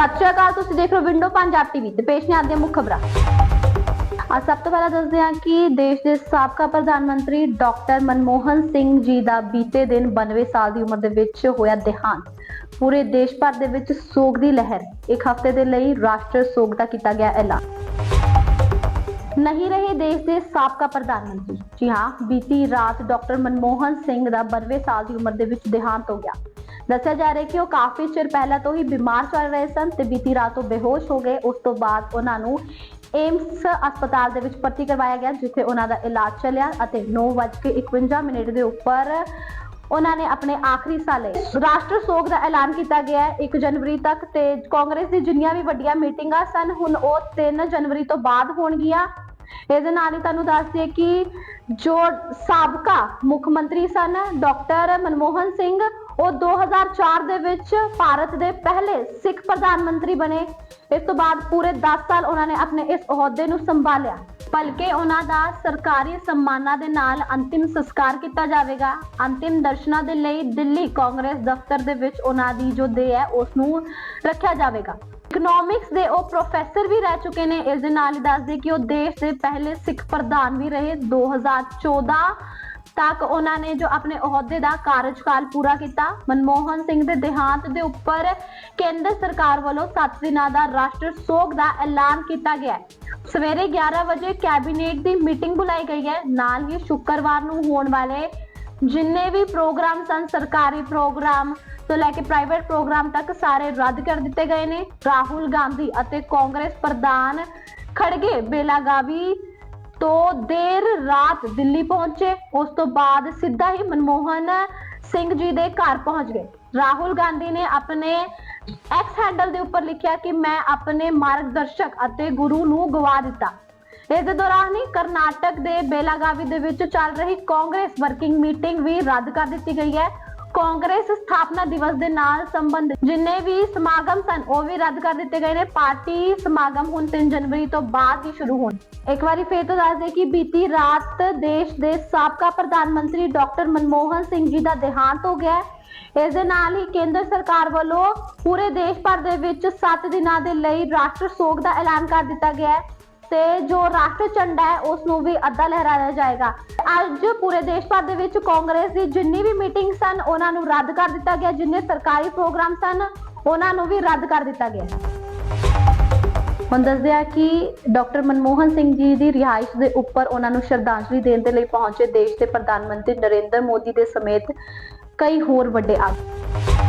ਸਤਿ ਸ਼੍ਰੀ ਅਕਾਲ, ਤੁਸੀਂ ਦੇਖ ਰਹੇ ਹੋ ਵਿੰਡੋ ਪੰਜਾਬ ਟੀਵੀ ਤੇ ਪੇਸ਼ ਨੇ ਆਦੀਆਂ ਮੁੱਖ ਖਬਰਾਂ। ਅੱਜ ਸਭ ਤੋਂ ਪਹਿਲਾਂ ਦੱਸਦੇ ਹਾਂ ਕਿ ਦੇਸ਼ ਦੇ ਸਾਬਕਾ ਪ੍ਰਧਾਨ ਮੰਤਰੀ ਡਾਕਟਰ ਮਨਮੋਹਨ ਸਿੰਘ ਜੀ ਦਾ ਬੀਤੇ ਦਿਨ 92 ਸਾਲ ਦੀ ਉਮਰ ਦੇ ਵਿੱਚ ਹੋਇਆ ਦੇਹਾਂਤ। ਪੂਰੇ ਦੇਸ਼ ਭਰ ਦੇ ਵਿੱਚ ਸੋਗ ਦੀ ਲਹਿਰ। ਇੱਕ ਹਫ਼ਤੇ ਦੇ ਲਈ ਰਾਸ਼ਟਰ ਸੋਗ ਦਾ ਕੀਤਾ ਗਿਆ ਐਲਾਨ। ਨਹੀਂ ਰਹੇ ਦੇਸ਼ ਦੇ ਸਾਬਕਾ ਪ੍ਰਧਾਨ ਮੰਤਰੀ। ਜੀ ਹਾਂ, ਬੀਤੀ ਰਾਤ ਡਾਕਟਰ ਮਨਮੋਹਨ ਸਿੰਘ ਦਾ 92 ਸਾਲ ਦੀ ਉਮਰ ਦੇ ਵਿੱਚ ਦੇਹਾਂਤ ਹੋ ਗਿਆ। ਦੱਸਿਆ ਜਾ ਰਿਹਾ ਕਿ ਉਹ ਕਾਫੀ ਚਿਰ ਪਹਿਲਾਂ ਤੋਂ ਹੀ ਬਿਮਾਰ ਚੱਲ ਰਹੇ ਸਨ ਤੇ ਬੀਤੀ ਰਾਤ ਤੋਂ ਬੇਹੋਸ਼ ਹੋ ਗਏ। ਉਸ ਤੋਂ ਬਾਅਦ ਉਹਨਾਂ ਨੂੰ ਏਮਸ ਹਸਪਤਾਲ ਦੇ ਵਿੱਚ ਭਰਤੀ ਕਰਵਾਇਆ ਗਿਆ, ਜਿੱਥੇ ਉਹਨਾਂ ਦਾ ਇਲਾਜ ਚੱਲਿਆ ਅਤੇ 9:51 ਮਿੰਟ ਦੇ ਉੱਪਰ ਉਹਨਾਂ ਨੇ ਆਪਣੇ ਆਖਰੀ ਸਾਹ ਰਾਸ਼ਟਰ ਸੋਗ ਦਾ ਐਲਾਨ ਕੀਤਾ ਗਿਆ ਹੈ 1 ਜਨਵਰੀ ਤੱਕ ਤੇ ਕਾਂਗਰਸ ਦੀ ਜਿੰਨੀਆਂ ਵੀ ਵੱਡੀਆਂ ਮੀਟਿੰਗਾਂ ਸਨ, ਹੁਣ ਉਹ 3 ਜਨਵਰੀ ਤੋਂ ਬਾਅਦ ਹੋਣਗੀਆਂ। ਇਸ ਦੇ ਨਾਲ ਹੀ ਤੁਹਾਨੂੰ ਦੱਸ ਦਈਏ ਕਿ ਜੋ ਸਾਬਕਾ ਮੁੱਖ ਮੰਤਰੀ ਸਨ, ਡਾਕਟਰ ਮਨਮੋਹਨ ਸਿੰਘ ਉਹ 2004 ਦੇ ਵਿੱਚ ਭਾਰਤ ਦੇ ਪਹਿਲੇ ਸਿੱਖ ਪ੍ਰਧਾਨ ਮੰਤਰੀ ਬਣੇ। ਇਸ ਤੋਂ ਬਾਅਦ ਪੂਰੇ 10 ਸਾਲ ਉਹਨਾਂ ਨੇ ਆਪਣੇ ਇਸ ਅਹੁਦੇ ਨੂੰ ਸੰਭਾਲਿਆ। ਬਲਕਿ ਉਹਨਾਂ ਦਾ ਸਰਕਾਰੀ ਸਨਮਾਨਾਂ ਦੇ ਨਾਲ ਅੰਤਿਮ ਸੰਸਕਾਰ ਕੀਤਾ ਜਾਵੇਗਾ। ਅੰਤਿਮ ਦਰਸ਼ਨਾਂ ਦੇ ਲਈ ਦਿੱਲੀ ਕਾਂਗਰਸ ਦਫ਼ਤਰ ਦੇ ਵਿੱਚ ਉਹਨਾਂ ਦੀ ਜੋ ਦੇ ਹੈ ਉਸ ਨੂੰ ਰੱਖਿਆ ਜਾਵੇਗਾ। ਇਕਨੋਮਿਕਸ ਦੇ ਉਹ ਪ੍ਰੋਫੈਸਰ ਵੀ ਰਹਿ ਚੁੱਕੇ ਨੇ। ਇਸ ਦੇ ਨਾਲ ਹੀ ਦੱਸਦੇ ਕਿ ਉਹ ਦੇਸ਼ ਦੇ ਪਹਿਲੇ ਸਿੱਖ ਪ੍ਰਧਾਨ ਵੀ ਰਹੇ। 2014 ਤੱਕ ਉਹਨਾਂ ਨੇ ਜੋ ਆਪਣੇ ਅਹੁਦੇ ਦਾ ਕਾਰਜਕਾਲ ਪੂਰਾ ਕੀਤਾ। ਮਨਮੋਹਨ ਸਿੰਘ ਦੇ ਦੇਹਾਂਤ ਦੇ ਉੱਪਰ ਕੇਂਦਰ ਸਰਕਾਰ ਵੱਲੋਂ 7 ਦਿਨਾਂ ਦਾ ਰਾਸ਼ਟਰ ਸੋਗ ਦਾ ਐਲਾਨ ਕੀਤਾ ਗਿਆ ਹੈ। ਸਵੇਰੇ 11 ਵਜੇ ਕੈਬਨਿਟ ਦੀ ਮੀਟਿੰਗ ਬੁਲਾਈ ਗਈ ਹੈ। ਨਾਲ ਹੀ ਸ਼ੁੱਕਰਵਾਰ ਨੂੰ ਹੋਣ ਵਾਲੇ ਜਿੰਨੇ ਵੀ ਪ੍ਰੋਗਰਾਮ ਸਨ, ਸਰਕਾਰੀ ਪ੍ਰੋਗਰਾਮ ਤੋਂ ਲੈ ਕੇ ਪ੍ਰਾਈਵੇਟ ਪ੍ਰੋਗਰਾਮ ਤੱਕ ਸਾਰੇ ਰੱਦ ਕਰ ਦਿੱਤੇ ਗਏ ਨੇ। ਰਾਹੁਲ ਗਾਂਧੀ ਅਤੇ ਕਾਂਗਰਸ ਪ੍ਰਧਾਨ ਖੜਗੇ ਬੇਲਾਗਾਵੀ ਤੋਂ ਦੇਰ ਰਾਤ ਦਿੱਲੀ ਪਹੁੰਚੇ, ਉਸ ਤੋਂ ਬਾਅਦ ਸਿੱਧਾ ਹੀ ਮਨਮੋਹਨ ਸਿੰਘ ਜੀ ਦੇ ਘਰ ਪਹੁੰਚ ਗਏ। ਰਾਹੁਲ ਗਾਂਧੀ ਨੇ ਆਪਣੇ ਐਕਸ ਹੈਂਡਲ ਦੇ ਉੱਪਰ ਲਿਖਿਆ ਕਿ ਮੈਂ ਆਪਣੇ ਮਾਰਗਦਰਸ਼ਕ ਅਤੇ ਗੁਰੂ ਨੂੰ ਗਵਾ ਦਿੱਤਾ। ਇਸ ਦੇ ਦੌਰਾਨ ਹੀ ਕਰਨਾਟਕ ਦੇ ਬੇਲਾਗਾਵੀ ਦੇ ਵਿੱਚ ਚੱਲ ਰਹੀ ਕਾਂਗਰਸ ਵਰਕਿੰਗ ਮੀਟਿੰਗ ਵੀ ਰੱਦ ਕਰ ਦਿੱਤੀ ਗਈ ਹੈ। ਕਾਂਗਰਸ ਸਥਾਪਨਾ ਦਿਵਸ ਦੇ ਨਾਲ ਸੰਬੰਧਿਤ ਜਿੰਨੇ ਵੀ ਸਮਾਗਮ ਸਨ, ਉਹ ਵੀ ਰੱਦ ਕਰ ਦਿੱਤੇ ਗਏ ਨੇ। ਪਾਰਟੀ ਸਮਾਗਮ ਹੁਣ 3 ਜਨਵਰੀ ਤੋਂ ਬਾਅਦ ਹੀ ਸ਼ੁਰੂ ਹੋਣ। ਇੱਕ ਵਾਰੀ ਫੇਰ ਤੋਂ ਦੱਸ ਦੇ ਕਿ ਬੀਤੀ ਰਾਤ ਦੇਸ਼ ਦੇ ਸਾਬਕਾ ਪ੍ਰਧਾਨ ਮੰਤਰੀ ਡਾਕਟਰ ਮਨਮੋਹਨ ਸਿੰਘ ਜੀ ਦਾ ਦੇਹਾਂਤ ਹੋ ਗਿਆ ਇਸ ਦੇ ਨਾਲ ਹੀ ਕੇਂਦਰ ਸਰਕਾਰ ਵੱਲੋਂ ਪੂਰੇ ਦੇਸ਼ ਭਰ ਦੇ ਵਿੱਚ 7 ਦਿਨਾਂ ਦੇ ਲਈ ਰਾਸ਼ਟਰ ਸੋਗ ਦਾ ਐਲਾਨ ਕਰ ਦਿੱਤਾ ਗਿਆ ਹੈ। ਤੇ ਜੋ ਰਾਸ਼ਟਰ ਝੰਡਾ ਹੈ ਉਸ ਨੂੰ ਵੀ ਅੱਧਾ ਲਹਿਰਾਇਆ ਜਾਏਗਾ। ਅੱਜ ਪੂਰੇ ਦੇਸ਼ ਭਰ ਦੇ ਵਿੱਚ ਕਾਂਗਰਸ ਦੀ ਜਿੰਨੀ ਵੀ ਮੀਟਿੰਗ ਸਨ, ਉਹਨਾਂ ਨੂੰ ਰੱਦ ਕਰ ਦਿੱਤਾ ਗਿਆ। ਜਿੰਨੇ ਸਰਕਾਰੀ ਪ੍ਰੋਗਰਾਮ ਸਨ, ਉਹਨਾਂ ਨੂੰ ਵੀ ਰੱਦ ਕਰ ਦਿੱਤਾ ਗਿਆ। ਹੁਣ ਦੱਸਦੇ ਆ ਕਿ ਡਾਕਟਰ ਮਨਮੋਹਨ ਸਿੰਘ ਜੀ ਦੀ ਰਿਹਾਇਸ਼ ਦੇ ਉੱਪਰ ਉਹਨਾਂ ਨੂੰ ਸ਼ਰਧਾਂਜਲੀ ਦੇਣ ਦੇ ਲਈ ਪਹੁੰਚੇ ਦੇਸ਼ ਦੇ ਪ੍ਰਧਾਨ ਮੰਤਰੀ ਨਰਿੰਦਰ ਮੋਦੀ ਦੇ ਸਮੇਤ ਕਈ ਹੋਰ ਵੱਡੇ ਆਗੂ।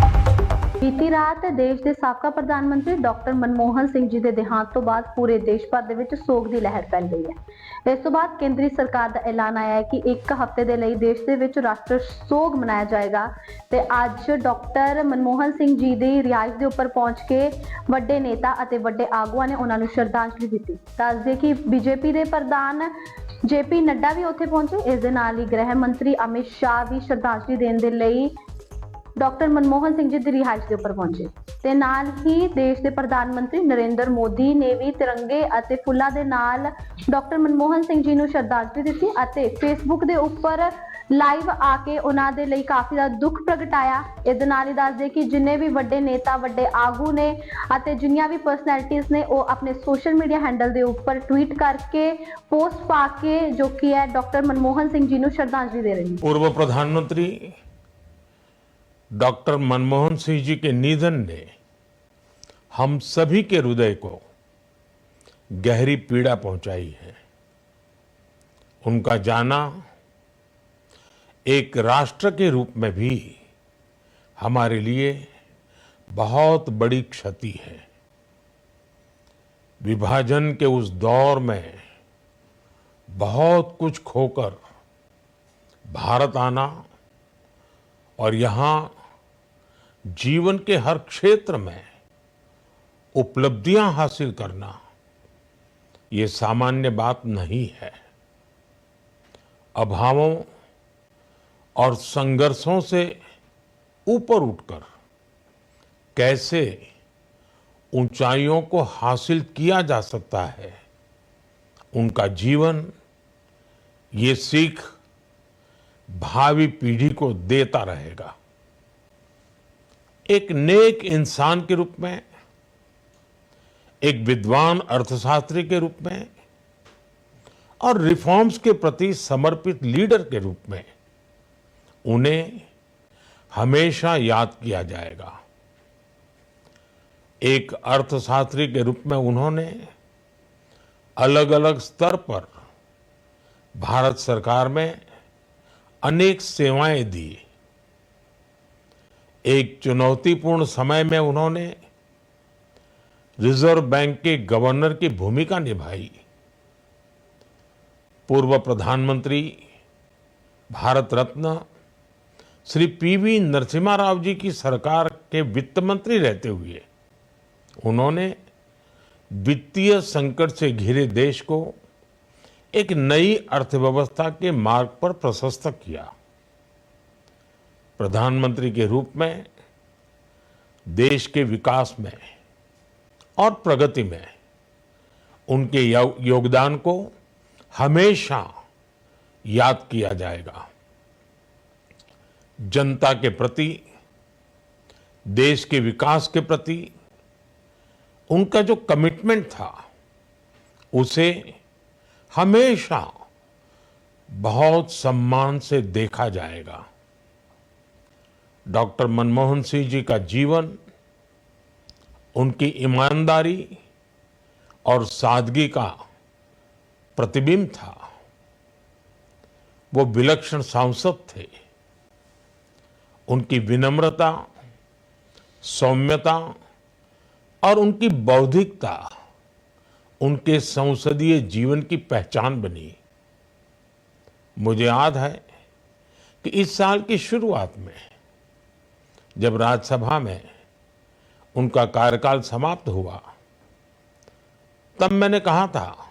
ਬੀਤੀ ਰਾਤ ਦੇਸ਼ ਦੇ ਸਾਬਕਾ ਪ੍ਰਧਾਨ ਮੰਤਰੀ ਡਾਕਟਰ ਮਨਮੋਹਨ ਸਿੰਘ ਜੀ ਦੇ ਦੇਹਾਂਤ ਤੋਂ ਬਾਅਦ ਪੂਰੇ ਦੇਸ਼ ਭਰ ਦੇ ਵਿੱਚ ਸੋਗ ਦੀ ਲਹਿਰ ਫੈਲ ਗਈ ਹੈ। ਇਸ ਤੋਂ ਬਾਅਦ ਕੇਂਦਰੀ ਸਰਕਾਰ ਦਾ ਐਲਾਨ ਆਇਆ ਹੈ ਕਿ ਇੱਕ ਹਫ਼ਤੇ ਦੇ ਲਈ ਦੇਸ਼ ਦੇ ਵਿੱਚ ਰਾਸ਼ਟਰ ਸੋਗ ਮਨਾਇਆ ਜਾਏਗਾ ਤੇ ਅੱਜ ਡਾਕਟਰ ਮਨਮੋਹਨ ਸਿੰਘ ਜੀ ਦੀ ਰਿਹਾਇਸ਼ ਦੇ ਉੱਪਰ ਪਹੁੰਚ ਕੇ ਵੱਡੇ ਨੇਤਾ ਅਤੇ ਵੱਡੇ ਆਗੂਆਂ ਨੇ ਉਹਨਾਂ ਨੂੰ ਸ਼ਰਧਾਂਜਲੀ ਦਿੱਤੀ। ਦੱਸਦੇ ਕਿ ਬੀਜੇਪੀ ਦੇ ਪ੍ਰਧਾਨ ਜੇਪੀ ਨੱਡਾ ਵੀ ਉੱਥੇ ਪਹੁੰਚੇ, ਇਸ ਦੇ ਨਾਲ ਹੀ ਗ੍ਰਹਿ ਮੰਤਰੀ ਅਮਿਤ ਸ਼ਾਹ ਵੀ ਸ਼ਰਧਾਂਜਲੀ ਦੇਣ ਦੇ ਲਈ ਡਾਕਟਰ ਮਨਮੋਹਨ ਸਿੰਘ ਜੀ ਦੀ ਰਿਹਾਇਸ਼ ਦੇ ਉੱਪਰ ਪਹੁੰਚੇ। ਤੇ ਨਾਲ ਹੀ ਦੇਸ਼ ਦੇ ਪ੍ਰਧਾਨ ਮੰਤਰੀ ਨਰਿੰਦਰ ਮੋਦੀ ਨੇ ਵੀ ਤਿਰੰਗੇ ਅਤੇ ਫੁੱਲਾਂ ਦੇ ਨਾਲ ਡਾਕਟਰ ਮਨਮੋਹਨ ਸਿੰਘ ਜੀ ਨੂੰ ਸ਼ਰਧਾਂਜਲੀ ਦਿੱਤੀ ਅਤੇ ਫੇਸਬੁੱਕ ਦੇ ਉੱਪਰ ਲਾਈਵ ਆ ਕੇ ਉਹਨਾਂ ਦੇ ਲਈ ਕਾਫੀ ਜ਼ਿਆਦਾ ਦੁੱਖ ਪ੍ਰਗਟਾਇਆ। ਇਹਦੇ ਨਾਲ ਹੀ ਦੱਸਦੇ ਕਿ ਜਿੰਨੇ ਵੀ ਵੱਡੇ ਨੇਤਾ, ਵੱਡੇ ਆਗੂ ਨੇ ਅਤੇ ਜਿੰਨੀਆਂ ਵੀ ਪਰਸਨੈਲਿਟੀਆਂ ਨੇ, ਉਹ ਆਪਣੇ ਸੋਸ਼ਲ ਮੀਡੀਆ ਹੈਂਡਲ ਦੇ ਉੱਪਰ ਟਵੀਟ ਕਰਕੇ ਪੋਸਟ ਪਾ ਕੇ ਜੋ ਕਿ ਹੈ, ਡਾਕਟਰ ਮਨਮੋਹਨ ਸਿੰਘ ਜੀ ਨੂੰ ਸ਼ਰਧਾਂਜਲੀ ਦੇ ਰਹੇ ਨੇ। ਪੂਰਵ ਪ੍ਰਧਾਨ ਮੰਤਰੀ डॉक्टर मनमोहन सिंह जी के निधन ने हम सभी के हृदय को गहरी पीड़ा पहुंचाई है। उनका जाना एक राष्ट्र के रूप में भी हमारे लिए बहुत बड़ी क्षति है। विभाजन के उस दौर में बहुत कुछ खोकर भारत आना और यहाँ जीवन के हर क्षेत्र में उपलब्धियाँ हासिल करना, ये सामान्य बात नहीं है। अभावों और संघर्षों से ऊपर उठकर कैसे ऊंचाइयों को हासिल किया जा सकता है, उनका जीवन, ये सीख भावी पीढ़ी को देता रहेगा। एक नेक इंसान के रूप में, एक विद्वान अर्थशास्त्री के रूप में, और रिफॉर्म्स के प्रति समर्पित लीडर के रूप में उन्हें हमेशा याद किया जाएगा। एक अर्थशास्त्री के रूप में उन्होंने अलग अलग स्तर पर भारत सरकार में अनेक सेवाएँ दी। एक चुनौतीपूर्ण समय में उन्होंने रिज़र्व बैंक के गवर्नर की भूमिका निभाई। पूर्व प्रधानमंत्री, भारत रत्न, श्री पीवी नरसिम्हा राव जी की सरकार के वित्त मंत्री रहते हुए उन्होंने वित्तीय संकट से घिरे देश को एक नई अर्थव्यवस्था के मार्ग पर प्रशस्त किया। प्रधानमंत्री के रूप में, देश के विकास में और प्रगति में उनके योगदान को हमेशा याद किया जाएगा। जनता के प्रति, देश के विकास के प्रति उनका जो कमिटमेंट था, उसे हमेशा बहुत सम्मान से देखा जाएगा। डॉक्टर मनमोहन सिंह जी का जीवन, उनकी ईमानदारी और सादगी का प्रतिबिंब था। वो विलक्षण सांसद थे। उनकी विनम्रता, सौम्यता और उनकी बौद्धिकता उनके संसदीय जीवन की पहचान बनी। मुझे याद है कि इस साल की शुरुआत में जब राज्यसभा में उनका कार्यकाल समाप्त हुआ, तब मैंने कहा था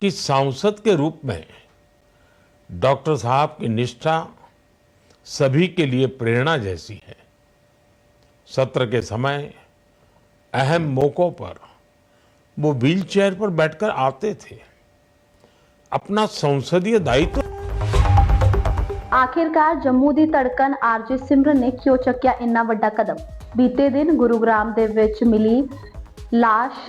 कि सांसद के रूप में डॉक्टर साहब की निष्ठा सभी के लिए प्रेरणा जैसी है। सत्र के समय अहम मौकों पर वो व्हीलचेयर पर बैठकर आते थे। अपना संसदीय दायित्व ਆਖਿਰਕਾਰ ਜੰਮੂ ਦੀ ਧੜਕਣ ਆਰਜੇ ਸਿਮਰਨ ਨੇ ਕਿਉਂ ਚੱਕਿਆ ਇੰਨਾ ਵੱਡਾ ਕਦਮ? ਬੀਤੇ ਦਿਨ ਗੁਰੂਗ੍ਰਾਮ ਦੇ ਵਿੱਚ ਮਿਲੀ লাশ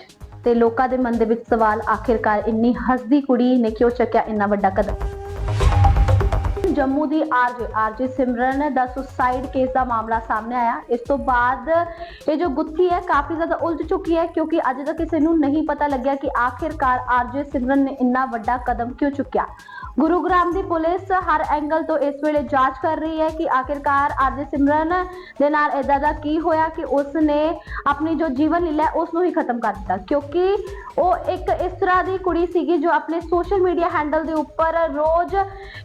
ਤੇ ਲੋਕਾਂ ਦੇ ਮਨ ਦੇ ਵਿੱਚ ਸਵਾਲ, ਆਖਿਰਕਾਰ ਇੰਨੀ ਹੱਸਦੀ ਕੁੜੀ ਨੇ ਕਿਉਂ ਚੱਕਿਆ ਇੰਨਾ ਵੱਡਾ ਕਦਮ? ਜੰਮੂ ਦੀ ਆਰਜੇ ਆਰਜੇ ਸਿਮਰਨ ਦਾ ਸੁਸਾਈਡ ਕੇਸ ਦਾ ਮਾਮਲਾ ਸਾਹਮਣੇ ਆਇਆ। ਇਸ ਤੋਂ ਬਾਅਦ ਇਹ ਜੋ ਗੁੱਥੀ ਹੈ, ਕਾਫੀ ਜ਼ਿਆਦਾ ਉਲਝ ਚੁੱਕੀ ਹੈ ਕਿਉਂਕਿ ਅੱਜ ਤੱਕ ਕਿਸੇ ਨੂੰ ਨਹੀਂ ਪਤਾ ਲੱਗਿਆ ਕਿ ਆਖਿਰਕਾਰ ਆਰਜੇ ਸਿਮਰਨ ਨੇ ਇੰਨਾ ਵੱਡਾ ਕਦਮ ਕਿਉਂ ਚੁੱਕਿਆ। ਗੁਰੂਗ੍ਰਾਮ ਦੀ ਪੁਲਿਸ ਹਰ ਐਂਗਲ ਤੋਂ ਇਸ ਵੇਲੇ ਜਾਂਚ ਕਰ ਰਹੀ ਹੈ ਕਿ ਆਖਿਰਕਾਰ ਆਰਜੇ ਸਿਮਰਨ ਦੇ ਨਾਲ ਇਦਾਂ ਦਾ ਕੀ ਹੋਇਆ ਕਿ ਉਸ ਨੇ ਆਪਣੀ ਜੋ ਜੀਵਨ ਲੀਲਾ ਹੈ ਉਸ ਨੂੰ ਹੀ ਖਤਮ ਕਰ ਦਿੱਤਾ। ਕਿਉਂਕਿ ਉਹ ਇੱਕ ਇਸ ਤਰ੍ਹਾਂ ਦੀ ਕੁੜੀ ਸੀਗੀ ਜੋ ਆਪਣੇ ਸੋਸ਼ਲ ਮੀਡੀਆ ਹੈਂਡਲ ਦੇ ਉੱਪਰ ਰੋਜ਼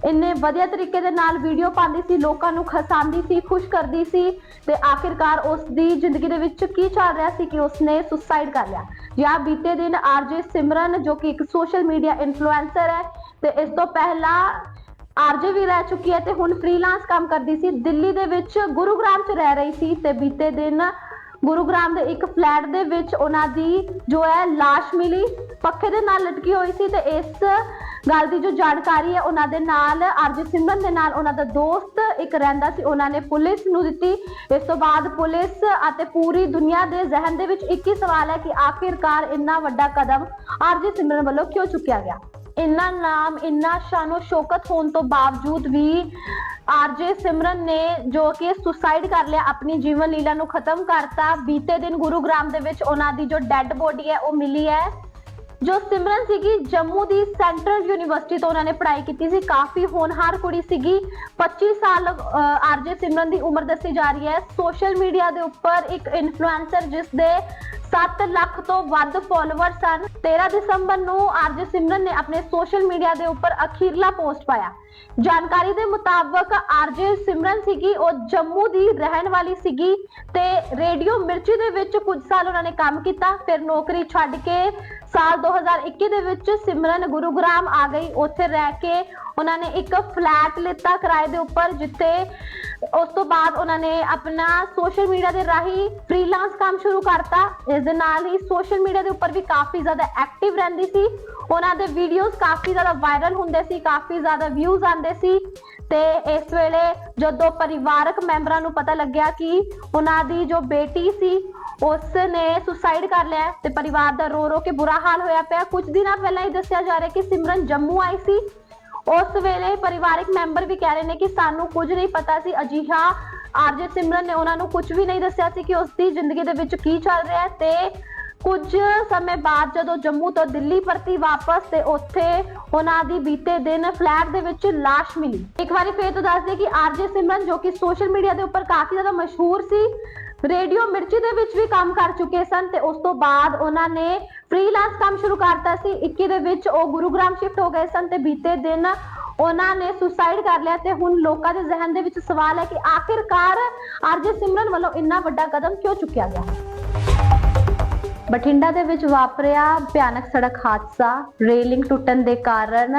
ਇੰਨੇ ਵਧੀਆ ਤਰੀਕੇ ਦੇ ਨਾਲ ਵੀਡੀਓ ਪਾਉਂਦੀ ਸੀ, ਲੋਕਾਂ ਨੂੰ ਹਸਾਉਂਦੀ ਸੀ, ਖੁਸ਼ ਕਰਦੀ ਸੀ ਤੇ ਆਖਿਰਕਾਰ ਉਸ ਦੀ ਜ਼ਿੰਦਗੀ ਦੇ ਵਿੱਚ ਕੀ ਚੱਲ ਰਿਹਾ ਸੀ ਕਿ ਉਸਨੇ ਸੁਸਾਈਡ ਕਰ ਲਿਆ। ਜਾਂ ਬੀਤੇ ਦਿਨ ਆਰਜੇ ਸਿਮਰਨ, ਜੋ ਕਿ ਇੱਕ ਸੋਸ਼ਲ ਮੀਡੀਆ ਇਨਫਲੂਐਂਸਰ ਹੈ, ਤੇ ਇਸ ਤੋਂ ਪਹਿਲਾਂ ਆਰਜੇ ਵੀ ਰਹਿ ਚੁੱਕੀ ਹੈ ਤੇ ਹੁਣ ਫ੍ਰੀਲਾਂਸ ਕੰਮ ਕਰਦੀ ਸੀ, ਦਿੱਲੀ ਦੇ ਵਿੱਚ ਗੁਰੂਗ੍ਰਾਮ 'ਚ ਰਹਿ ਰਹੀ ਸੀ ਤੇ ਬੀਤੇ ਦਿਨ ਗੁਰੂਗ੍ਰਾਮ ਦੇ ਇੱਕ ਫਲੈਟ ਦੇ ਵਿੱਚ ਉਹਨਾਂ ਦੀ ਜੋ ਹੈ লাশ ਮਿਲੀ, ਪੱਖੇ ਦੇ ਨਾਲ ਲਟਕੀ ਹੋਈ ਸੀ ਤੇ ਇਸ ਗੱਲ ਦੀ ਜੋ ਜਾਣਕਾਰੀ ਹੈ ਉਹਨਾਂ ਦੇ ਨਾਲ, ਆਰਜੇ ਸਿਮਰਨ ਦੇ ਨਾਲ ਉਹਨਾਂ ਦਾ ਦੋਸਤ ਇੱਕ ਰਹਿੰਦਾ ਸੀ, ਉਹਨਾਂ ਨੇ ਪੁਲਿਸ ਨੂੰ ਦਿੱਤੀ। ਇਸ ਤੋਂ ਬਾਅਦ ਪੁਲਿਸ ਅਤੇ ਪੂਰੀ ਦੁਨੀਆ ਦੇ ਜ਼ਿਹਨ ਦੇ ਵਿੱਚ ਇੱਕ ਹੀ ਸਵਾਲ ਹੈ ਕਿ ਆਖਿਰਕਾਰ ਇੰਨਾ ਵੱਡਾ ਕਦਮ ਆਰਜੇ ਸਿਮਰਨ ਵੱਲੋਂ ਕਿਉਂ ਚੁੱਕਿਆ ਗਿਆ? ਇੰਨਾ ਨਾਮ, ਇੰਨਾ ਸ਼ਾਨੋ ਸ਼ੌਕਤ ਹੋਣ ਤੋਂ ਬਾਵਜੂਦ ਵੀ ਆਰਜੇ ਸਿਮਰਨ ਨੇ ਜੋ ਕਿ ਸੁਸਾਈਡ ਕਰ ਲਿਆ ਆਪਣੀ ਜੀਵਨ ਲੀਲਾ ਨੂੰ ਖਤਮ ਕਰਤਾ, ਬੀਤੇ ਦਿਨ ਗੁਰੂਗ੍ਰਾਮ ਦੇ ਵਿੱਚ ਉਹਨਾਂ ਦੀ ਜੋ ਡੈੱਡ ਬੋਡੀ ਹੈ ਉਹ ਮਿਲੀ ਹੈ। ਜੋ ਸਿਮਰਨ ਸੀਗੀ ਜੰਮੂ ਦੀ ਸੈਂਟਰਲ ਯੂਨੀਵਰਸਿਟੀ ਤੋਂ ਉਹਨਾਂ ਨੇ ਪੜ੍ਹਾਈ ਕੀਤੀ ਸੀ। ਕਾਫੀ ਹੋਣਹਾਰ ਕੁੜੀ ਸੀਗੀ। 25 ਸਾਲ ਆਰਜੇ ਸਿਮਰਨ ਦੀ ਉਮਰ ਦੱਸੀ ਜਾ ਰਹੀ ਹੈ। ਸੋਸ਼ਲ ਮੀਡੀਆ ਦੇ ਉੱਪਰ ਇੱਕ ਇਨਫਲੂਐਂਸਰ ਜਿਸ ਦੇ 7 ਲੱਖ ਤੋਂ ਵੱਧ ਫਾਲੋਅਰ ਸਨ। 13 ਦਸੰਬਰ ਨੂੰ ਆਰਜੇ ਸਿਮਰਨ ਨੇ ਆਪਣੇ ਸੋਸ਼ਲ ਮੀਡੀਆ ਦੇ ਉੱਪਰ ਅਖੀਰਲਾ ਪੋਸਟ ਪਾਇਆ। ਜਾਣਕਾਰੀ ਦੇ ਮੁਤਾਬਕ ਆਰਜੇ ਸਿਮਰਨ ਸੀਗੀ, ਉਹ ਜੰਮੂ ਦੀ ਰਹਿਣ ਵਾਲੀ ਸੀਗੀ ਤੇ ਰੇਡੀਓ ਮਿਰਚੀ ਦੇ ਵਿੱਚ ਕੁਝ ਸਾਲ ਉਹਨਾਂ ਨੇ ਕੰਮ ਕੀਤਾ, ਫਿਰ ਨੌਕਰੀ ਛੱਡ ਕੇ ਸਾਲ 2021 ਦੇ ਵਿੱਚ ਸਿਮਰਨ ਗੁਰੂਗ੍ਰਾਮ ਆ ਗਈ। ਉੱਥੇ ਰਹਿ ਕੇ ਉਹਨਾਂ ਨੇ ਇੱਕ ਫਲੈਟ ਲਿੱਤਾ ਕਿਰਾਏ ਦੇ ਉੱਪਰ, ਜਿੱਥੇ ਉਸ ਤੋਂ ਬਾਅਦ ਉਹਨਾਂ ਨੇ ਆਪਣਾ ਸੋਸ਼ਲ ਮੀਡੀਆ ਦੇ ਰਾਹੀਂ ਫ੍ਰੀਲਾਂਸ ਕੰਮ ਸ਼ੁਰੂ ਕਰਤਾ। ਇਸ ਦੇ ਨਾਲ ਹੀ ਸੋਸ਼ਲ ਮੀਡੀਆ ਦੇ ਉੱਪਰ ਵੀ ਕਾਫੀ ਜ਼ਿਆਦਾ ਐਕਟਿਵ ਰਹਿੰਦੀ ਸੀ। ਉਹਨਾਂ ਦੇ ਵੀਡੀਓਜ਼ ਕਾਫੀ ਜ਼ਿਆਦਾ ਵਾਇਰਲ ਹੁੰਦੇ ਸੀ, ਕਾਫੀ ਜ਼ਿਆਦਾ ਵਿਊਜ਼ ਆਉਂਦੇ ਸੀ। ਤੇ ਇਸ ਵੇਲੇ ਜਦੋਂ ਪਰਿਵਾਰਕ ਮੈਂਬਰਾਂ ਨੂੰ ਪਤਾ ਲੱਗਿਆ ਕਿ ਉਹਨਾਂ ਦੀ ਜੋ ਬੇਟੀ ਸੀ ਉਸ ਨੇ ਸੁਸਾਈਡ ਕਰ ਲਿਆ ਤੇ ਪਰਿਵਾਰ ਦਾ ਰੋ ਰੋ ਕੇ ਬੁਰਾ ਹਾਲ ਹੋਇਆ ਪਿਆ। ਕੁਝ ਦਿਨਾਂ ਪਹਿਲਾਂ ਹੀ ਦੱਸਿਆ ਜਾ ਰਿਹਾ ਕਿ ਸਿਮਰਨ ਜੰਮੂ ਆਈ ਸੀ। ਉਸ ਵੇਲੇ ਪਰਿਵਾਰਕ ਮੈਂਬਰ ਵੀ ਕਹਿ ਰਹੇ ਨੇ ਕਿ ਸਾਨੂੰ ਕੁਝ ਨਹੀਂ ਪਤਾ ਸੀ। ਅਜਿਹਾ ਆਰਜੇ ਸਿਮਰਨ ਨੇ ਉਹਨਾਂ ਨੂੰ ਕੁਝ ਵੀ ਨਹੀਂ ਦੱਸਿਆ ਸੀ ਕਿ ਉਸ ਦੀ ਜ਼ਿੰਦਗੀ ਦੇ ਵਿੱਚ ਕੀ ਚੱਲ ਰਿਹਾ ਹੈ ਤੇ ਕੁਝ ਸਮੇਂ ਬਾਅਦ ਜਦੋਂ ਜੰਮੂ ਤੋਂ ਦਿੱਲੀ ਪਰਤੀ ਵਾਪਸ ਤੇ ਉੱਥੇ ਉਹਨਾਂ ਦੀ ਬੀਤੇ ਦਿਨ ਫਲੈਟ ਦੇ ਵਿੱਚ লাশ ਮਿਲੀ। ਇੱਕ ਵਾਰੀ ਫੇਰ ਤੋਂ ਦੱਸ ਦਈਏ ਕਿ ਆਰਜੇ ਸਿਮਰਨ ਜੋ ਕਿ ਸੋਸ਼ਲ ਮੀਡੀਆ ਦੇ ਉੱਪਰ ਕਾਫੀ ਜ਼ਿਆਦਾ ਮਸ਼ਹੂਰ ਸੀ ਰੇਡੀਓ ਮਿਰਚੀ ਦੇ ਵਿੱਚ ਵੀ ਕੰਮ ਕਰ ਚੁੱਕੇ ਸਨ ਤੇ ਉਸ ਤੋਂ ਬਾਅਦ ਉਹਨਾਂ ਨੇ ਫ੍ਰੀਲਾਂਸ ਕੰਮ ਸ਼ੁਰੂ ਕਰਤਾ ਸੀ। 21 ਦੇ ਵਿੱਚ ਉਹ ਗੁਰੂਗ੍ਰਾਮ ਸ਼ਿਫਟ ਹੋ ਗਏ ਸਨ ਤੇ ਬੀਤੇ ਦਿਨ ਉਹਨਾਂ ਨੇ ਸੁਸਾਈਡ ਕਰ ਲਿਆ ਤੇ ਹੁਣ ਲੋਕਾਂ ਦੇ ਜ਼ਿਹਨ ਦੇ ਵਿੱਚ ਸਵਾਲ ਹੈ ਕਿ ਆਖਿਰਕਾਰ ਆਰਜੇ ਸਿਮਰਨ ਵੱਲੋਂ ਇੰਨਾ ਵੱਡਾ ਕਦਮ ਕਿਉਂ ਚੁੱਕਿਆ ਗਿਆ? ਬਠਿੰਡਾ ਦੇ ਵਿੱਚ ਵਾਪਰਿਆ ਭਿਆਨਕ ਸੜਕ ਹਾਦਸਾ, ਰੇਲਿੰਗ ਟੁੱਟਣ ਦੇ ਕਾਰਨ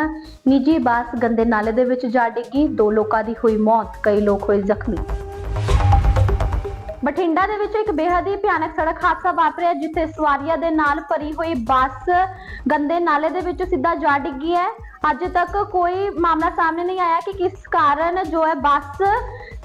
ਨਿੱਜੀ ਬੱਸ ਗੰਦੇ ਨਾਲੇ ਦੇ ਵਿੱਚ ਜਾ ਡਿੱਗੀ। ਦੋ ਲੋਕਾਂ ਦੀ ਹੋਈ ਮੌਤ, ਕਈ ਲੋਕ ਹੋਏ ਜ਼ਖਮੀ। ਬਠਿੰਡਾ ਦੇ ਵਿੱਚ ਇੱਕ ਬੇਹੱਦ ਹੀ ਭਿਆਨਕ ਸੜਕ ਹਾਦਸਾ ਵਾਪਰਿਆ, ਜਿੱਥੇ ਸਵਾਰੀਆਂ ਦੇ ਨਾਲ ਭਰੀ ਹੋਈ ਬੱਸ ਗੰਦੇ ਨਾਲੇ ਦੇ ਵਿੱਚ ਸਿੱਧਾ ਜਾ ਡਿੱਗੀ ਹੈ। ਅੱਜ ਤੱਕ ਕੋਈ ਮਾਮਲਾ ਸਾਹਮਣੇ ਨਹੀਂ ਆਇਆ ਕਿ ਕਿਸ ਕਾਰਨ ਜੋ ਹੈ ਬੱਸ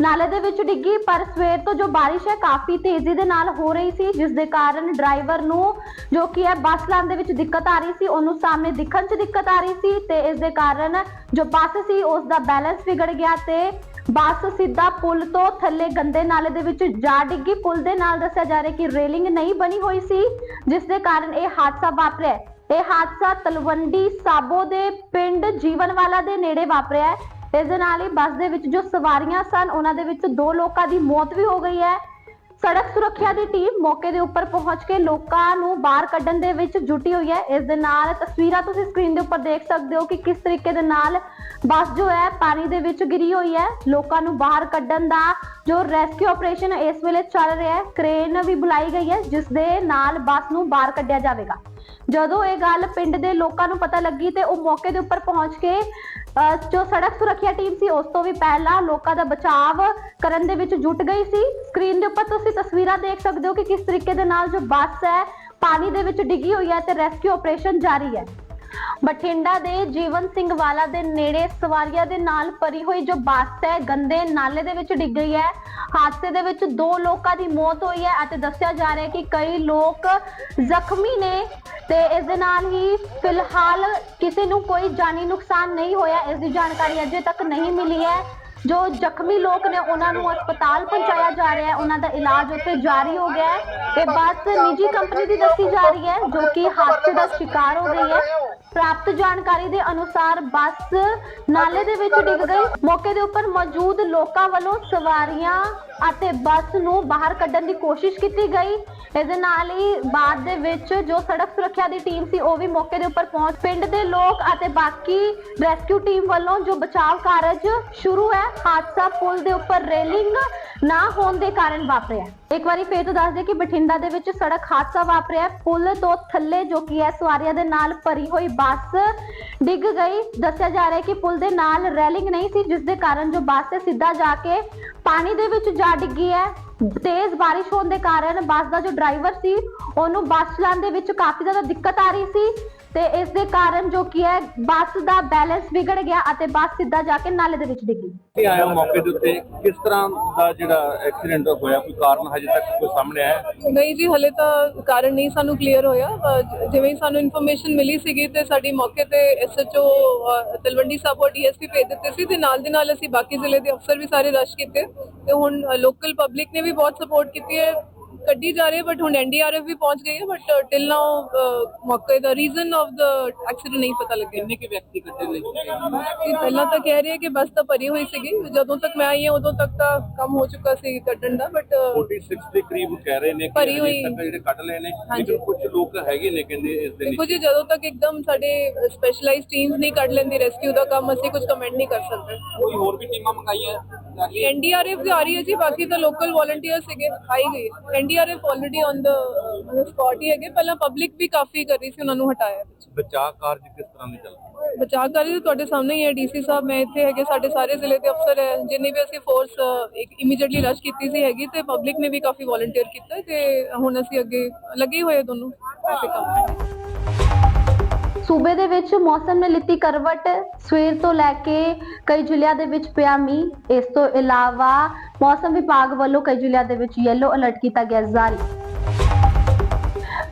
ਨਾਲੇ ਦੇ ਵਿੱਚ ਡਿੱਗੀ, ਪਰ ਸਵੇਰ ਤੋਂ ਜੋ ਬਾਰਿਸ਼ ਹੈ, ਕਾਫੀ ਤੇਜ਼ੀ ਦੇ ਨਾਲ ਹੋ ਰਹੀ ਸੀ, ਜਿਸ ਦੇ ਕਾਰਨ ਡਰਾਈਵਰ ਨੂੰ ਜੋ ਕਿ ਹੈ, ਬੱਸ ਲਾਉਣ ਦੇ ਵਿੱਚ ਦਿੱਕਤ ਆ ਰਹੀ ਸੀ, ਉਹਨੂੰ ਸਾਹਮਣੇ ਦਿਖਣ 'ਚ ਦਿੱਕਤ ਆ ਰਹੀ ਸੀ ਤੇ ਇਸ ਦੇ ਕਾਰਨ ਜੋ ਬੱਸ ਸੀ, ਉਸ ਦਾ ਬੈਲੈਂਸ ਵਿਗੜ ਗਿਆ ਤੇ ਬੱਸ ਸਿੱਧਾ ਪੁਲ ਤੋਂ ਥੱਲੇ ਗੰਦੇ ਨਾਲੇ ਦੇ ਵਿੱਚ ਜਾ ਡਿੱਗੀ। ਪੁਲ ਦੇ ਨਾਲ ਦੱਸਿਆ ਜਾ ਰਿਹਾ ਕਿ ਰੇਲਿੰਗ ਨਹੀਂ ਬਣੀ ਹੋਈ ਸੀ, ਜਿਸ ਦੇ ਕਾਰਨ ਇਹ ਹਾਦਸਾ ਵਾਪਰਿਆ ਇਹ ਹਾਦਸਾ ਤਲਵੰਡੀ ਸਾਬੋ ਦੇ ਪਿੰਡ ਜੀਵਨਵਾਲਾ ਦੇ ਨੇੜੇ ਵਾਪਰਿਆ ਹੈ। ਇਸ ਦੇ ਨਾਲ ਹੀ ਬੱਸ ਦੇ ਵਿੱਚ ਜੋ ਸਵਾਰੀਆਂ ਸਨ, ਉਹਨਾਂ ਦੇ ਵਿੱਚ ਦੋ ਲੋਕਾਂ ਦੀ ਮੌਤ ਵੀ ਹੋ ਗਈ ਹੈ। ਸੜਕ ਸੁਰੱਖਿਆ ਦੀ ਟੀਮ ਮੌਕੇ ਦੇ ਉੱਪਰ ਪਹੁੰਚ ਕੇ ਲੋਕਾਂ ਨੂੰ ਬਾਹਰ ਕੱਢਣ ਦੇ ਵਿੱਚ ਜੁਟੀ ਹੋਈ ਹੈ। ਇਸ ਦੇ ਨਾਲ ਤਸਵੀਰਾਂ ਤੁਸੀਂ ਸਕਰੀਨ ਦੇ ਉੱਪਰ ਦੇਖ ਸਕਦੇ ਹੋ ਕਿ ਕਿਸ ਤਰੀਕੇ ਦੇ ਨਾਲ ਬੱਸ ਜੋ ਹੈ ਪਾਣੀ ਦੇ ਵਿੱਚ ਗਿਰੀ ਹੋਈ ਹੈ। ਲੋਕਾਂ ਨੂੰ ਬਾਹਰ ਕੱਢਣ ਦਾ ਜੋ ਰੈਸਕਿਊ ਆਪਰੇਸ਼ਨ ਇਸ ਵੇਲੇ ਚੱਲ ਰਿਹਾ ਹੈ ਕ੍ਰੇਨ ਵੀ ਬੁਲਾਈ ਗਈ ਹੈ, ਜਿਸ ਦੇ ਨਾਲ ਬੱਸ ਨੂੰ ਬਾਹਰ ਕੱਢਿਆ ਜਾਵੇਗਾ। ਜਦੋਂ ਇਹ ਗੱਲ ਪਿੰਡ ਦੇ ਲੋਕਾਂ ਨੂੰ ਪਤਾ ਲੱਗੀ ਤੇ ਉਹ ਮੌਕੇ ਦੇ ਉੱਪਰ ਪਹੁੰਚ ਕੇ ਜੋ ਸੜਕ ਸੁਰੱਖਿਆ ਟੀਮ ਸੀ, ਉਸ ਤੋਂ ਵੀ ਪਹਿਲਾਂ ਲੋਕਾਂ ਦਾ ਬਚਾਵ ਕਰਨ ਦੇ ਵਿੱਚ ਜੁਟ ਗਈ ਸੀ। ਸਕਰੀਨ ਦੇ ਉੱਪਰ ਤੁਸੀਂ ਤਸਵੀਰਾਂ ਦੇਖ ਸਕਦੇ ਹੋ ਕਿ ਕਿਸ ਤਰੀਕੇ ਦੇ ਨਾਲ ਜੋ ਬੱਸ ਹੈ, ਪਾਣੀ ਦੇ ਵਿੱਚ ਡਿੱਗੀ ਹੋਈ ਹੈ ਤੇ ਰੈਸਕਿਊ ਆਪਰੇਸ਼ਨ ਜਾਰੀ ਹੈ। ਬਠਿੰਡਾ ਦੇ ਜੀਵਨ ਸਿੰਘ ਵਾਲਾ ਦੇ ਨੇੜੇ ਸਵਾਰੀਆਂ ਦੇ ਨਾਲ ਭਰੀ ਹੋਈ ਜੋ ਬੱਸ ਹੈ, ਗੰਦੇ ਨਾਲੇ ਦੇ ਵਿੱਚ ਡਿੱਗ ਗਈ ਹੈ। ਹਾਦਸੇ ਦੇ ਵਿੱਚ ਦੋ ਲੋਕਾਂ ਦੀ ਮੌਤ ਹੋਈ ਹੈ ਅਤੇ ਦੱਸਿਆ ਜਾ ਰਿਹਾ ਹੈ ਕਿ ਕਈ ਲੋਕ ਜ਼ਖਮੀ ਨੇ ਤੇ ਇਸ ਦੇ ਨਾਲ ਹੀ ਫਿਲਹਾਲ ਕਿਸੇ ਨੂੰ ਕੋਈ ਜਾਨੀ ਨੁਕਸਾਨ ਨਹੀਂ ਹੋਇਆ। ਇਸ ਦੀ ਜਾਣਕਾਰੀ ਅਜੇ ਤੱਕ ਨਹੀਂ ਮਿਲੀ ਹੈ। ਜੋ ਜ਼ਖਮੀ ਲੋਕ ਨੇ, ਉਹਨਾਂ ਨੂੰ ਹਸਪਤਾਲ ਪਹੁੰਚਾਇਆ ਜਾ ਰਿਹਾ ਹੈ। ਉਹਨਾਂ ਦਾ ਇਲਾਜ ਉੱਥੇ ਜਾਰੀ ਹੋ ਗਿਆ ਹੈ। ਇਹ ਬੱਸ ਨਿੱਜੀ ਕੰਪਨੀ ਦੀ ਦੱਸੀ ਜਾ ਰਹੀ ਹੈ, ਜੋ ਕਿ ਹਾਦਸੇ ਦਾ ਸ਼ਿਕਾਰ ਹੋ ਗਈ ਹੈ। ਪ੍ਰਾਪਤ ਜਾਣਕਾਰੀ ਦੇ ਅਨੁਸਾਰ ਬੱਸ ਨਾਲੇ ਦੇ ਵਿੱਚ ਡਿੱਗ ਗਈ। ਮੌਕੇ ਦੇ ਉੱਪਰ ਮੌਜੂਦ ਲੋਕਾਂ ਵੱਲੋਂ ਸਵਾਰੀਆਂ ਅਤੇ ਬੱਸ ਨੂੰ ਬਾਹਰ ਕੱਢਣ ਦੀ ਕੋਸ਼ਿਸ਼ ਕੀਤੀ ਗਈ। ਇਸ ਦੇ ਨਾਲ ਹੀ ਬਾਅਦ ਦੇ ਵਿੱਚ ਜੋ ਸੜਕ ਸੁਰੱਖਿਆ ਦੀ ਟੀਮ ਸੀ, ਉਹ ਵੀ ਮੌਕੇ ਦੇ ਉੱਪਰ ਪਹੁੰਚ ਪਿੰਡ ਦੇ ਲੋਕ ਅਤੇ ਬਾਕੀ ਰੈਸਕਿਊ ਟੀਮ ਵੱਲੋਂ ਜੋ ਬਚਾਅ ਕਾਰਜ ਸ਼ੁਰੂ ਹੈ, ਹਾਦਸਾ ਪੁਲ ਦੇ ਉੱਪਰ ਰੇਲਿੰਗ ਨਾ ਹੋਣ ਦੇ ਕਾਰਨ ਵਾਪਰਿਆ ਇੱਕ ਵਾਰੀ ਫੇਰ ਤੋਂ ਦੱਸ ਦੇ ਕਿ ਬਠਿੰਡਾ ਦੇ ਵਿੱਚ ਸੜਕ ਹਾਦਸਾ ਵਾਪਰਿਆ ਪੁਲ ਤੋਂ ਥੱਲੇ ਜੋ ਕੀ ਹੈ, ਸਵਾਰੀਆਂ ਦੇ ਨਾਲ ਭਰੀ ਹੋਈ ਬੱਸ ਡਿੱਗ ਗਈ। ਦੱਸਿਆ ਜਾ ਰਿਹਾ ਹੈ ਕਿ ਪੁਲ ਦੇ ਨਾਲ ਰੈਲਿੰਗ ਨਹੀਂ ਸੀ, ਜਿਸ ਦੇ ਕਾਰਨ ਜੋ ਬੱਸ ਹੈ, ਸਿੱਧਾ ਜਾ ਕੇ ਪਾਣੀ ਦੇ ਵਿੱਚ ਜਾ ਡਿੱਗੀ ਹੈ। ਤੇਜ਼ ਬਾਰਿਸ਼ ਹੋਣ ਦੇ ਕਾਰਨ ਬੱਸ ਦਾ ਜੋ ਡਰਾਈਵਰ ਸੀ, ਉਹਨੂੰ ਬੱਸ ਚਲਾਉਣ ਦੇ ਵਿੱਚ ਕਾਫੀ ਜ਼ਿਆਦਾ ਦਿੱਕਤ ਆ ਰਹੀ ਸੀ। ਤੇ ਇਸ ਦੇ ਕਾਰਨ ਜੋ ਕੀ ਹੈ ਬੱਸ ਦਾ ਬੈਲੈਂਸ ਵਿਗੜ ਗਿਆ ਅਤੇ ਬੱਸ ਸਿੱਧਾ ਜਾ ਕੇ ਨਾਲੇ ਦੇ ਵਿੱਚ ਡਿੱਗੀ। ਇਹ ਆਇਆ ਮੌਕੇ ਦੇ ਉੱਤੇ ਕਿਸ ਤਰ੍ਹਾਂ ਦਾ ਜਿਹੜਾ ਐਕਸੀਡੈਂਟ ਹੋਇਆ ਕੋਈ ਕਾਰਨ ਹਜੇ ਤੱਕ ਕੋਈ ਸਾਹਮਣੇ ਆਇਆ? ਨਹੀਂ ਜੀ ਹਲੇ ਤਾਂ ਕਾਰਨ ਨਹੀਂ ਸਾਨੂੰ ਕਲੀਅਰ ਹੋਇਆ। ਜਿਵੇਂ ਹੀ ਸਾਨੂੰ ਇਨਫੋਰਮੇਸ਼ਨ ਮਿਲੀ ਸੀਗੀ ਤੇ ਸਾਡੀ ਮੌਕੇ ਤੇ ਐਸਐਚਓ ਤਲਵੰਡੀ ਸਾਬੋ ਡੀਐਸਪੀ ਭੇਜ ਦਿੱਤੇ ਸੀ ਤੇ ਨਾਲ ਦੇ ਨਾਲ ਅਸੀਂ ਬਾਕੀ ਜ਼ਿਲ੍ਹੇ ਦੇ ਅਫਸਰ ਵੀ ਸਾਰੇ ਰਸ਼ ਕੀਤੇ। ਤੇ ਹੁਣ ਲੋਕਲ ਪਬਲਿਕ ਨੇ ਵੀ ਬਹੁਤ ਸਪੋਰਟ ਕੀਤੀ ਹੈ। ਕੱਢੀ ਜਾ ਰਹੀ ਹੈ ਬਟ ਹੁਣ ਐਨਡੀਆਰਐਫ ਵੀ ਪਹੁੰਚ ਗਈ ਹੈ ਬਟ ਟਿਲ ਨਾਓ ਮੌਕੇ ਦਾ ਰੀਜ਼ਨ ਆਫ ਦਾ ਐਕਸੀਡੈਂਟ ਨਹੀਂ ਪਤਾ ਲੱਗਿਆ। ਕਿੰਨੇ ਕਿ ਵਿਅਕਤੀ ਕੱਢੇ ਗਏ ਇਹ ਪਹਿਲਾਂ ਤਾਂ ਕਹਿ ਰਹੇ ਹੈ ਕਿ ਬੱਸ ਤਾਂ ਭਰੀ ਹੋਈ ਸੀਗੀ ਜਦੋਂ ਤੱਕ ਮੈਂ ਆਈ ਹਾਂ ਉਦੋਂ ਤੱਕ ਤਾਂ ਕੰਮ ਹੋ ਚੁੱਕਾ ਸੀ ਕੱਢਣ ਦਾ ਬਟ 46 ਦੇ ਕਰੀਬ ਕਹਿ ਰਹੇ ਨੇ ਕਿ ਜਿਹੜੇ ਕੱਢ ਲਏ ਨੇ। ਲੇਕਿਨ ਕੁਝ ਲੋਕ ਹੈਗੇ ਨੇ ਕਹਿੰਦੇ ਇਸ ਦੇ ਜੀ ਜਦੋਂ ਤੱਕ ਇੱਕਦਮ ਸਾਡੇ ਸਪੈਸ਼ਲਾਈਜ਼ਡ ਟੀਮਸ ਨਹੀਂ ਕੱਢ ਲੈਂਦੀ ਰੈਸਕਿਊ ਦਾ ਕੰਮ ਅਸੀਂ ਕੁਝ ਕਮੈਂਟ ਨਹੀਂ ਕਰ ਸਕਦੇ। ਕੋਈ ਹੋਰ ਵੀ ਟੀਮਾਂ ਮੰਗਾਈਆਂ? ਐਨਡੀਆਰਐਫ ਦੀ ਆ ਰਹੀ ਹੈ ਜੀ ਬਾਕੀ ਤਾਂ ਲੋਕਲ ਵੋਲੰਟੀਅਰ ਸੀਗੇ ਆਈ ਗਈ NDRF already on the spot ਹੀ ਹੈਗੇ। ਪਹਿਲਾਂ ਪਬਲਿਕ ਵੀ ਕਾਫੀ ਕਰ ਰਹੀ ਸੀ ਉਹਨਾਂ ਨੂੰ ਹਟਾਇਆ ਵਿੱਚ ਬਚਾਅ ਕਾਰਜ ਕਿਸ ਤਰ੍ਹਾਂ ਦੇ ਚੱਲ ਰਹੇ? ਬਚਾਅ ਕਰ ਰਹੀ ਤੁਹਾਡੇ ਸਾਹਮਣੇ ਹੀ ਹੈ ਡੀਸੀ ਸਾਹਿਬ। ਮੈਂ ਇੱਥੇ ਹੈਗੇ ਸਾਡੇ ਸਾਰੇ ਜ਼ਿਲ੍ਹੇ ਦੇ ਅਫਸਰ ਹੈ ਜਿੰਨੀ ਵੀ ਅਸੀਂ ਫੋਰਸ ਇੱਕ ਇਮੀਡੀਏਟਲੀ ਰਸ਼ ਕੀਤੀ ਸੀ ਹੈਗੀ ਤੇ ਪਬਲਿਕ ਨੇ ਵੀ ਕਾਫੀ ਵੋਲੰਟੀਅਰ ਕੀਤਾ ਤੇ ਹੁਣ ਅਸੀਂ ਅੱਗੇ ਲੱਗੇ ਹੀ ਹੋਏ ਦੋਨੋਂ ਐਸੇ ਕੰਮ ਸੂਬੇ ਦੇ ਵਿੱਚ ਮੌਸਮ ਨੇ ਲਿੱਤੀ ਕਰਵਟ। ਸਵੇਰ ਤੋਂ ਲੈ ਕੇ ਕਈ ਜ਼ਿਲ੍ਹਿਆਂ ਦੇ ਵਿੱਚ ਪਿਆ ਮੀਂਹ। ਇਸ ਤੋਂ ਇਲਾਵਾ ਮੌਸਮ ਵਿਭਾਗ ਵੱਲੋਂ ਕਈ ਜ਼ਿਲ੍ਹਿਆਂ ਦੇ ਵਿੱਚ ਯੈਲੋ ਅਲਰਟ ਕੀਤਾ ਗਿਆ ਜਾਰੀ।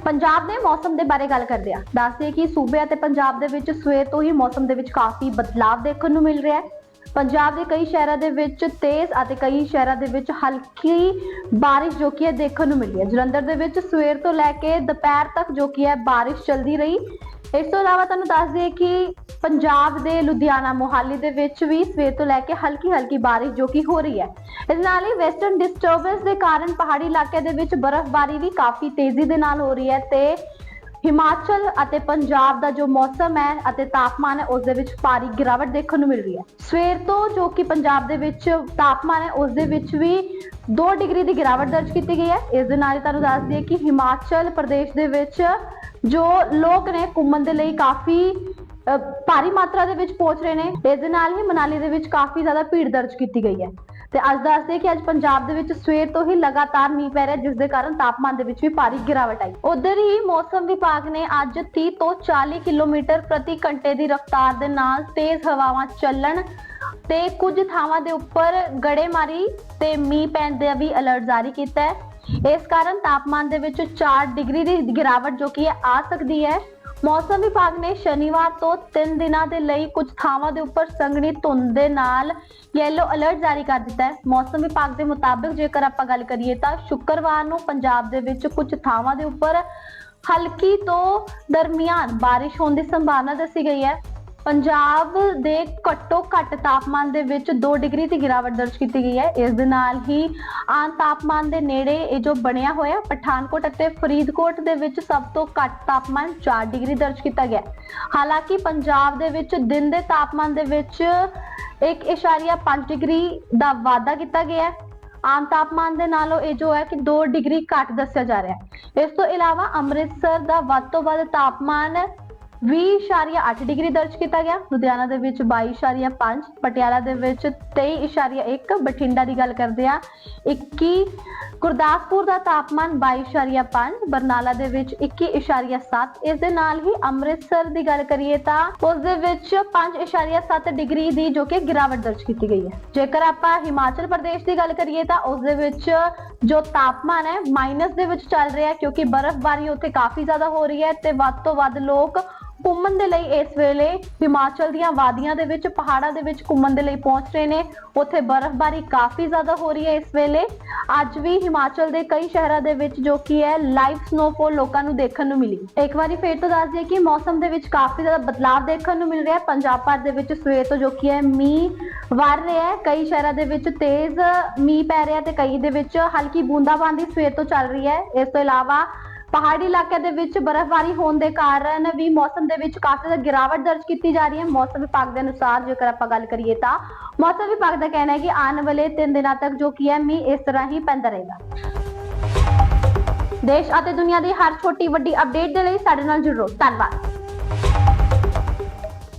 ਪੰਜਾਬ ਦੇ ਮੌਸਮ ਦੇ ਬਾਰੇ ਗੱਲ ਕਰਦੇ ਆ ਦੱਸਦੇ ਕਿ ਸੂਬੇ ਅਤੇ ਪੰਜਾਬ ਦੇ ਵਿੱਚ ਸਵੇਰ ਤੋਂ ਹੀ ਮੌਸਮ ਦੇ ਵਿੱਚ ਕਾਫੀ ਬਦਲਾਅ ਦੇਖਣ ਨੂੰ ਮਿਲ ਰਿਹਾ ਹੈ। ਪੰਜਾਬ ਦੇ ਕਈ ਸ਼ਹਿਰਾਂ ਦੇ ਵਿੱਚ ਤੇਜ਼ ਅਤੇ ਕਈ ਸ਼ਹਿਰਾਂ ਦੇ ਵਿੱਚ ਹਲਕੀ ਬਾਰਿਸ਼ ਜੋ ਕਿ ਹੈ ਦੇਖਣ ਨੂੰ ਮਿਲੀ ਹੈ। ਜਲੰਧਰ ਦੇ ਵਿੱਚ ਸਵੇਰ ਤੋਂ ਲੈ ਕੇ ਦੁਪਹਿਰ ਤੱਕ ਜੋ ਕਿ ਹੈ ਬਾਰਿਸ਼ ਚੱਲਦੀ ਰਹੀ। ਇਸ ਤੋਂ ਇਲਾਵਾ ਤੁਹਾਨੂੰ ਦੱਸ ਦਈਏ ਕਿ ਪੰਜਾਬ ਦੇ ਲੁਧਿਆਣਾ ਮੋਹਾਲੀ ਦੇ ਵਿੱਚ ਵੀ ਸਵੇਰ ਤੋਂ ਲੈ ਕੇ ਹਲਕੀ ਹਲਕੀ ਬਾਰਿਸ਼ ਜੋ ਕਿ ਹੋ ਰਹੀ ਹੈ। ਇਸ ਨਾਲ ਹੀ ਵੈਸਟਰਨ ਡਿਸਟਰਬੈਂਸ ਦੇ ਕਾਰਨ ਪਹਾੜੀ ਇਲਾਕੇ ਦੇ ਵਿੱਚ ਬਰਫ਼ਬਾਰੀ ਵੀ ਕਾਫੀ ਤੇਜ਼ੀ ਦੇ ਨਾਲ ਹੋ ਰਹੀ ਹੈ ਤੇ ਹਿਮਾਚਲ ਅਤੇ ਪੰਜਾਬ ਦਾ ਜੋ ਮੌਸਮ ਹੈ ਅਤੇ ਤਾਪਮਾਨ ਹੈ, ਉਸ ਦੇ ਵਿੱਚ ਭਾਰੀ ਗਿਰਾਵਟ ਦੇਖਣ ਨੂੰ ਮਿਲ ਰਹੀ ਹੈ। ਸਵੇਰ ਤੋਂ ਜੋ ਕਿ ਪੰਜਾਬ ਦੇ ਵਿੱਚ ਤਾਪਮਾਨ ਹੈ, ਉਸ ਦੇ ਵਿੱਚ ਵੀ 2 ਡਿਗਰੀ ਦੀ ਗਿਰਾਵਟ ਦਰਜ ਕੀਤੀ ਗਈ ਹੈ। ਇਸ ਦੇ ਨਾਲ ਹੀ ਤੁਹਾਨੂੰ ਦੱਸ ਦਈਏ ਕਿ ਹਿਮਾਚਲ ਪ੍ਰਦੇਸ਼ ਦੇ ਵਿੱਚ ਜੋ ਲੋਕ ਨੇ ਘੁੰਮਣ ਦੇ ਲਈ ਕਾਫੀ ਭਾਰੀ ਮਾਤਰਾ ਦੇ ਵਿੱਚ ਪਹੁੰਚ ਰਹੇ ਨੇ ਇਸ ਦੇ ਨਾਲ ਹੀ ਮਨਾਲੀ ਦੇ ਵਿੱਚ ਕਾਫੀ ਜ਼ਿਆਦਾ ਭੀੜ ਦਰਜ ਕੀਤੀ ਗਈ ਹੈ। ਤੇ ਅੱਜ ਦੱਸਦੇ ਕਿ ਅੱਜ ਪੰਜਾਬ ਦੇ ਵਿੱਚ ਸਵੇਰ ਤੋਂ ਹੀ ਲਗਾਤਾਰ ਮੀਂਹ ਪੈ ਰਿਹਾ, ਜਿਸ ਦੇ ਕਾਰਨ ਤਾਪਮਾਨ ਦੇ ਵਿੱਚ ਵੀ ਭਾਰੀ ਗਿਰਾਵਟ ਆਈ। ਉਧਰ ਹੀ ਮੌਸਮ ਵਿਭਾਗ ਨੇ ਅੱਜ 30 ਤੋਂ 40 ਕਿਲੋਮੀਟਰ ਪ੍ਰਤੀ ਘੰਟੇ ਦੀ ਰਫ਼ਤਾਰ ਦੇ ਨਾਲ ਤੇਜ਼ ਹਵਾਵਾਂ ਚੱਲਣ ਤੇ ਕੁਝ ਥਾਵਾਂ ਦੇ ਉੱਪਰ ਗੜੇਮਾਰੀ ਤੇ ਮੀਂਹ ਪੈਣ ਦਾ ਵੀ ਅਲਰਟ ਜਾਰੀ ਕੀਤਾ ਹੈ। ਇਸ ਕਾਰਨ ਤਾਪਮਾਨ ਦੇ ਵਿੱਚ 4 ਡਿਗਰੀ ਦੀ ਗਿਰਾਵਟ ਜੋ ਕਿ ਆ ਸਕਦੀ ਹੈ। ਮੌਸਮ ਵਿਭਾਗ ਨੇ ਸ਼ਨੀਵਾਰ ਤੋਂ 3 ਦਿਨਾਂ ਦੇ ਲਈ ਕੁਝ ਥਾਵਾਂ ਦੇ ਉੱਪਰ ਸੰਘਣੀ ਧੁੰਦ ਦੇ ਨਾਲ ਯੈਲੋ ਅਲਰਟ ਜਾਰੀ ਕਰ ਦਿੱਤਾ ਹੈ। ਮੌਸਮ ਵਿਭਾਗ ਦੇ ਮੁਤਾਬਕ ਜੇਕਰ ਆਪਾਂ ਗੱਲ ਕਰੀਏ ਤਾਂ ਸ਼ੁੱਕਰਵਾਰ ਨੂੰ ਪੰਜਾਬ ਦੇ ਵਿੱਚ ਕੁਝ ਥਾਵਾਂ ਦੇ ਉੱਪਰ ਹਲਕੀ ਤੋਂ ਦਰਮਿਆਨ ਬਾਰਿਸ਼ ਹੋਣ ਦੀ ਸੰਭਾਵਨਾ ਦੱਸੀ ਗਈ ਹੈ। ਪੰਜਾਬ ਦੇ ਘੱਟੋ ਘੱਟ ਤਾਪਮਾਨ ਦੇ ਵਿੱਚ 2 ਡਿਗਰੀ ਦੀ ਗਿਰਾਵਟ ਦਰਜ ਕੀਤੀ ਗਈ ਹੈ। ਇਸ ਦੇ ਨਾਲ ਹੀ ਆਮ ਤਾਪਮਾਨ ਦੇ ਨੇੜੇ ਇਹ ਜੋ ਬਣਿਆ ਹੋਇਆ ਪਠਾਨਕੋਟ ਅਤੇ ਫਰੀਦਕੋਟ ਦੇ ਵਿੱਚ ਸਭ ਤੋਂ ਘੱਟ ਤਾਪਮਾਨ 4 ਡਿਗਰੀ ਦਰਜ ਕੀਤਾ ਗਿਆ ਹਾਲਾਂਕਿ ਪੰਜਾਬ ਦੇ ਵਿੱਚ ਦਿਨ ਦੇ ਤਾਪਮਾਨ ਦੇ ਵਿੱਚ 1.5 ਡਿਗਰੀ ਦਾ ਵਾਧਾ ਕੀਤਾ ਗਿਆ ਹੈ। ਆਮ ਤਾਪਮਾਨ ਦੇ ਨਾਲੋਂ ਇਹ ਜੋ ਹੈ ਕਿ 2 ਡਿਗਰੀ ਘੱਟ ਦੱਸਿਆ ਜਾ ਰਿਹਾ ਹੈ। ਇਸ ਤੋਂ ਇਲਾਵਾ ਅੰਮ੍ਰਿਤਸਰ ਦਾ ਵੱਧ ਤੋਂ ਵੱਧ ਤਾਪਮਾਨ 20.8 ਡਿਗਰੀ ਦਰਜ ਕੀਤਾ ਗਿਆ। ਲੁਧਿਆਣਾ ਦੇ ਵਿੱਚ 22.5 ਪਟਿਆਲਾ ਦੇ ਵਿੱਚ 23.1 ਬਠਿੰਡਾ ਦੀ ਗੱਲ ਕਰਦੇ ਆ 21 ਗੁਰਦਾਸਪੁਰ ਦਾ ਤਾਪਮਾਨ 22.5 ਬਰਨਾਲਾ ਦੇ ਵਿੱਚ 21.7 ਇਸ ਦੇ ਨਾਲ ਹੀ ਅੰਮ੍ਰਿਤਸਰ ਦੀ ਗੱਲ ਕਰੀਏ ਤਾਂ ਉਸ ਦੇ ਵਿੱਚ 5.7 ਡਿਗਰੀ ਦੀ ਜੋ ਕਿ ਗਿਰਾਵਟ ਦਰਜ ਕੀਤੀ ਗਈ ਹੈ। ਜੇਕਰ ਆਪਾਂ ਹਿਮਾਚਲ ਪ੍ਰਦੇਸ਼ ਦੀ ਗੱਲ ਕਰੀਏ ਤਾਂ ਉਸ ਦੇ ਵਿੱਚ ਜੋ ਤਾਪਮਾਨ ਹੈ, ਮਾਈਨਸ ਦੇ ਵਿੱਚ ਚੱਲ ਰਿਹਾ ਕਿਉਂਕਿ ਬਰਫ਼ਬਾਰੀ ਉੱਥੇ ਕਾਫੀ ਜ਼ਿਆਦਾ ਹੋ ਰਹੀ ਹੈ ਤੇ ਵੱਧ ਤੋਂ ਵੱਧ ਲੋਕ ਘੁੰਮਣ ਦੇ ਲਈ ਇਸ ਵੇਲੇ ਹਿਮਾਚਲ ਦੀਆਂ ਵਾਦੀਆਂ ਦੇ ਵਿੱਚ, ਪਹਾੜਾਂ ਦੇ ਵਿੱਚ ਘੁੰਮਣ ਦੇ ਲਈ ਪਹੁੰਚ ਰਹੇ ਨੇ। ਉੱਥੇ ਬਰਫ਼ਬਾਰੀ ਕਾਫੀ ਜ਼ਿਆਦਾ ਹੋ ਰਹੀ ਹੈ ਇਸ ਵੇਲੇ। ਅੱਜ ਵੀ ਹਿਮਾਚਲ ਦੇ ਕਈ ਸ਼ਹਿਰਾਂ ਦੇ ਵਿੱਚ ਜੋ ਕਿ ਹੈ ਲਾਈਵ ਸਨੋਫਾਲ ਲੋਕਾਂ ਨੂੰ ਦੇਖਣ ਨੂੰ ਮਿਲੀ। ਇੱਕ ਵਾਰੀ ਫੇਰ ਤੋਂ ਦੱਸ ਦਈਏ ਕਿ ਮੌਸਮ ਦੇ ਵਿੱਚ ਕਾਫੀ ਜ਼ਿਆਦਾ ਬਦਲਾਅ ਦੇਖਣ ਨੂੰ ਮਿਲ ਰਿਹਾ ਹੈ। ਪੰਜਾਬ ਭਰ ਦੇ ਵਿੱਚ ਸਵੇਰ ਤੋਂ ਜੋ ਕਿ ਹੈ, ਮੀਂਹ ਵਰ ਰਿਹਾ ਹੈ। ਕਈ ਸ਼ਹਿਰਾਂ ਦੇ ਵਿੱਚ ਤੇਜ਼ ਮੀਂਹ ਪੈ ਰਿਹਾ ਤੇ ਕਈ ਦੇ ਵਿੱਚ ਹਲਕੀ ਬੂੰਦਾਬਾਂਦੀ ਸਵੇਰ ਤੋਂ ਚੱਲ ਰਹੀ ਹੈ। ਇਸ ਤੋਂ ਇਲਾਵਾ ਪਹਾੜੀ ਇਲਾਕੇ ਦੇ ਵਿੱਚ ਬਰਫ਼ਬਾਰੀ ਹੋਣ ਦੇ ਕਾਰਨ ਵੀ ਮੌਸਮ ਦੇ ਵਿੱਚ ਕਾਫੀ ਜ਼ਿਆਦਾ ਗਿਰਾਵਟ ਦਰਜ ਕੀਤੀ ਜਾ ਰਹੀ ਹੈ। ਮੌਸਮ ਵਿਭਾਗ ਦੇ ਅਨੁਸਾਰ ਜੇਕਰ ਆਪਾਂ ਗੱਲ ਕਰੀਏ ਤਾਂ ਮੌਸਮ ਵਿਭਾਗ ਦਾ ਕਹਿਣਾ ਹੈ ਕਿ ਆਉਣ ਵਾਲੇ 3 ਦਿਨਾਂ ਤੱਕ ਜੋ ਕੀ ਹੈ, ਮੀਂਹ ਇਸ ਤਰ੍ਹਾਂ ਹੀ ਪੈਂਦਾ ਰਹੇਗਾ। ਦੇਸ਼ ਅਤੇ ਦੁਨੀਆ ਦੀ ਹਰ ਛੋਟੀ ਵੱਡੀ ਅਪਡੇਟ ਦੇ ਲਈ ਸਾਡੇ ਨਾਲ ਜੁੜੋ। ਧੰਨਵਾਦ।